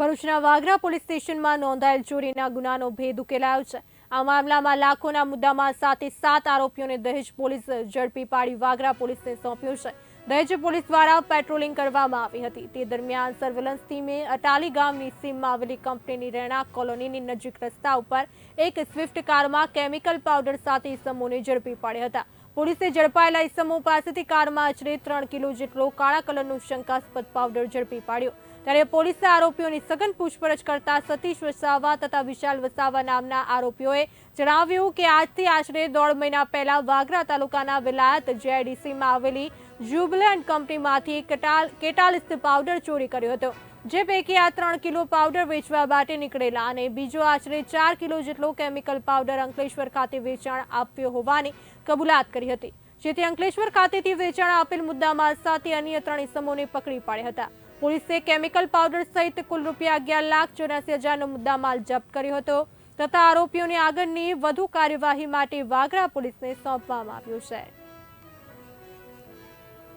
ભરૂચના વાગરા પોલીસ સ્ટેશનમાં નોંધાયેલ ચોરીના ગુનાનો ભેદ ઉકેલાયો છે. આ મામલામાં લાખોના મુદ્દામાં સાથે સાત આરોપીઓને દહેજ પોલીસ ઝડપી પાડી વાગરા પોલીસને સોંપ્યું છે. દહેજ પોલીસ દ્વારા પેટ્રોલિંગ કરવામાં આવી હતી. તે દરમિયાન સર્વેલન્સ ટીમે અટાલી ગામની સીમમાં આવેલી કંપનીની રહેણાંક કોલોનીની નજીક રસ્તા ઉપર એક સ્વિફ્ટ કારમાં કેમિકલ પાવડર સાથે ઇસમોને ઝડપી પાડ્યા હતા. પોલીસે ઝડપાયેલા ઇસમો પાસેથી કારમાં આશરે ત્રણ કિલો જેટલો કાળા કલરનું શંકાસ્પદ પાવડર ઝડપી પાડ્યો. ત્યારે પોલીસે આરોપીઓની સઘન પૂછપરછ કરતા સતીશ વસાવા તથા વિશાલ વસાવા નામના આરોપીઓએ જણાવ્યું કે આજથી આશરે દોઢ મહિના પહેલા વાગરા તાલુકાના વિલાયત જેઆઈડીસીમાં આવેલી જ્યુબલેન્ડ કંપનીમાંથી કટાલ કેટાલિસ્ટ પાવડર ચોરી કર્યો હતો. જે પૈકી આ ત્રણ કિલો પાવડર વેચવા માટે નીકળેલા અને બીજો આશરે ચાર કિલો જેટલો કેમિકલ પાવડર અંકલેશ્વર ખાતે વેચાણ આપ્યો હોવાની કબૂલાત કરી હતી. જેથી અંકલેશ્વર ખાતેથી વેચાણ આપેલ મુદ્દામાલ સાથે અન્ય ત્રણ ઇસમોને પકડી પાડ્યા હતા. પોલીસે કેમિકલ પાવડર સહિત કુલ રૂપિયા અગિયાર લાખ ચોરાસી હજારનો મુદ્દામાલ જપ્ત કર્યો હતો તથા આરોપીઓની આગળની વધુ કાર્યવાહી માટે વાગરા પોલીસને સોંપવામાં આવ્યું છે.